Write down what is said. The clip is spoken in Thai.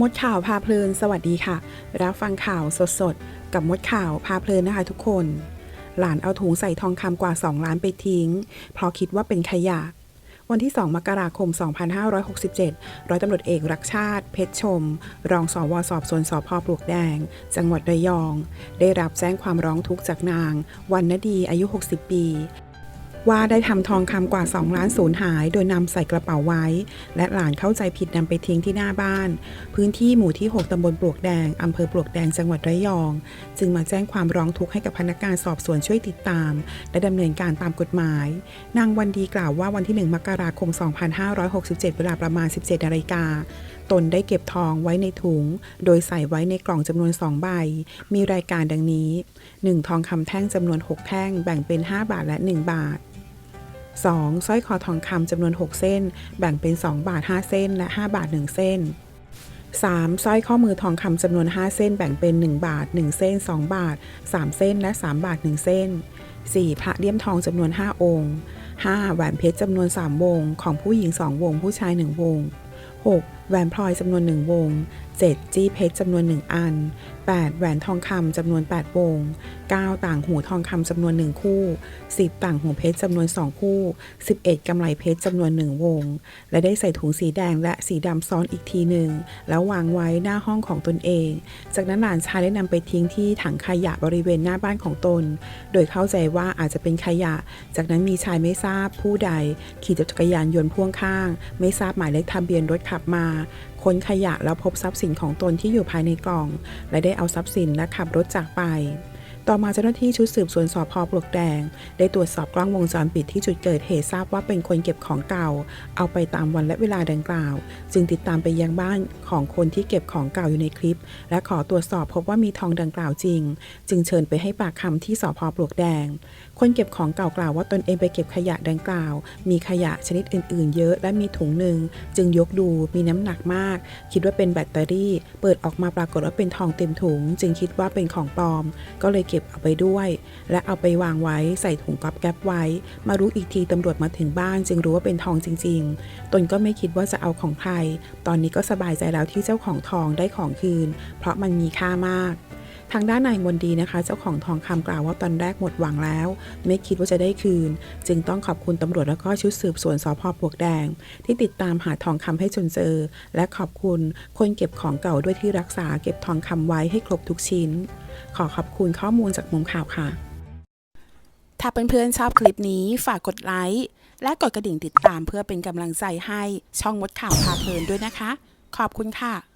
มดข่าวพาเพลิน สวัสดีค่ะ รับฟังข่าวสดๆ กับมดข่าวพาเพลินนะคะทุกคน หลานเอาถุงใส่ทองคำกว่า 2 ล้านไปทิ้ง เพราะคิดว่าเป็นขยะ วันที่ 2 มกราคม 2567 ร้อยตำรวจเอกรักชาติ เพชรชม รองสวสอบสวนสพปลวกแดง จังหวัดระยอง ได้รับแจ้งความร้องทุกข์จากนาง วันนดีอายุ 60 ปี ว่าได้ทำทองคำกว่า 2 ล้านสูญหาย โดยนำใส่กระเป๋าไว้ และหลานเข้าใจผิดนำไปทิ้งที่หน้าบ้าน พื้นที่หมู่ที่ 6ตำบลปลวกแดงอำเภอปลวกแดงจังหวัดระยอง จึงมาแจ้งความร้องทุกข์ให้กับพนักงานสอบสวนช่วยติดตาม และดำเนินการตามกฎหมาย นางวันดีกล่าวว่าวันที่ 1 มกราคม 2567 เวลาประมาณ 17นาฬิกาตนได้เก็บทองไว้ในถุง โดยใส่ไว้ในกล่องจำนวน 2 ใบ มีรายการดังนี้ 1. ทองคำแท่งจำนวน 6 แท่ง แบ่งเป็น 5 บาทและ 1 บาท 2. สร้อยคอทองคำจำนวน 6 เส้น แบ่งเป็น 2 บาท 5 เส้น และ 5 บาท 1 เส้น 3. สร้อยข้อมือทองคำจำนวน 5 เส้น แบ่งเป็น 1 บาท 1 เส้น 2 บาท 3 เส้น และ 3 บาท 1 เส้น 4. พระเลี่ยมทองจำนวน 5 องค์ 5. แหวนเพชรจำนวน 3 วง ของผู้หญิง 2 วง ผู้ชาย 1 วง 6. แหวนพลอยจำนวน 1 วง 7. จี้เพชรจำนวน 1 อัน 8. แหวนทองคำจำนวน 8 วง 9. ต่างหูทองคำจำนวน 1 คู่ 10. ต่างหูเพชรจำนวน 2 คู่ 11. กำไลเพชรจำนวน 1 วง และได้ใส่ถุงสีแดงและสีดำซ้อนอีกทีหนึ่ง แล้ววางไว้หน้าห้องของตนเอง จากนั้นหลานชายได้นำไปทิ้งที่ถังขยะบริเวณหน้าบ้านของตน โดยเข้าใจว่าอาจจะเป็นขยะ จากนั้นมีชายไม่ทราบผู้ใด ขี่จักรยานยนต์พ่วงข้าง ไม่ทราบหมายเลขทะเบียนรถขับมา ค้นขยะแล้วพบทรัพย์สินของตนที่อยู่ภายในกล่อง และได้เอาทรัพย์สินและขับรถจากไป ต่อมาเจ้าหน้าที่ชุดสืบสวนสพปลวกแดง ได้ตรวจสอบกล้องวงจรปิดที่จุดเกิดเหตุทราบว่าเป็นคนเก็บของเก่า เอาไปตามวันและเวลาดังกล่าว จึงติดตามไปยังบ้านของคนที่เก็บของเก่าอยู่ในคลิป และขอตรวจสอบพบว่ามีทองดังกล่าวจริง จึงเชิญไปให้ปากคำที่สพปลวกแดง คนเก็บของเก่ากล่าวว่าตนเองไปเก็บขยะดังกล่าว มีขยะชนิดอื่น ๆ เยอะและมีถุงหนึ่ง จึงยกดูมีน้ำหนักมาก คิดว่าเป็นแบตเตอรี่ เปิดออกมาปรากฏว่าเป็นทองเต็มถุง จึงคิดว่าเป็นของปลอม ก็เลยเก็บเอาไปด้วย และเอาไปวางไว้ใส่ถุงก๊อบแก๊บไว้ มารู้อีกทีตำรวจมาถึงบ้านจึงรู้ว่าเป็นทองจริง ๆ ตนก็ไม่คิดว่าจะเอาของใคร ตอนนี้ก็สบายใจแล้วที่เจ้าของทองได้ของคืน เพราะมันมีค่ามาก ทางด้านนายมนดีนะคะ เจ้าของทองคำกล่าวว่าตอนแรกหมดหวังแล้ว ไม่คิดว่าจะได้คืน จึงต้องขอบคุณตำรวจแล้วก็ชุดสืบสวนสพปวกแดง ที่ติดตามหาทองคำให้จนเจอ และขอบคุณคนเก็บของเก่าด้วยที่รักษาเก็บทองคำไว้ให้ครบทุกชิ้น ขอขอบคุณข้อมูลจากมุมข่าวค่ะ ถ้าเพื่อนๆชอบคลิปนี้ฝากกดไลค์และกดกระดิ่งติดตามเพื่อเป็นกำลังใจให้ช่องมดข่าวพาเพลินด้วยนะคะ ขอบคุณค่ะ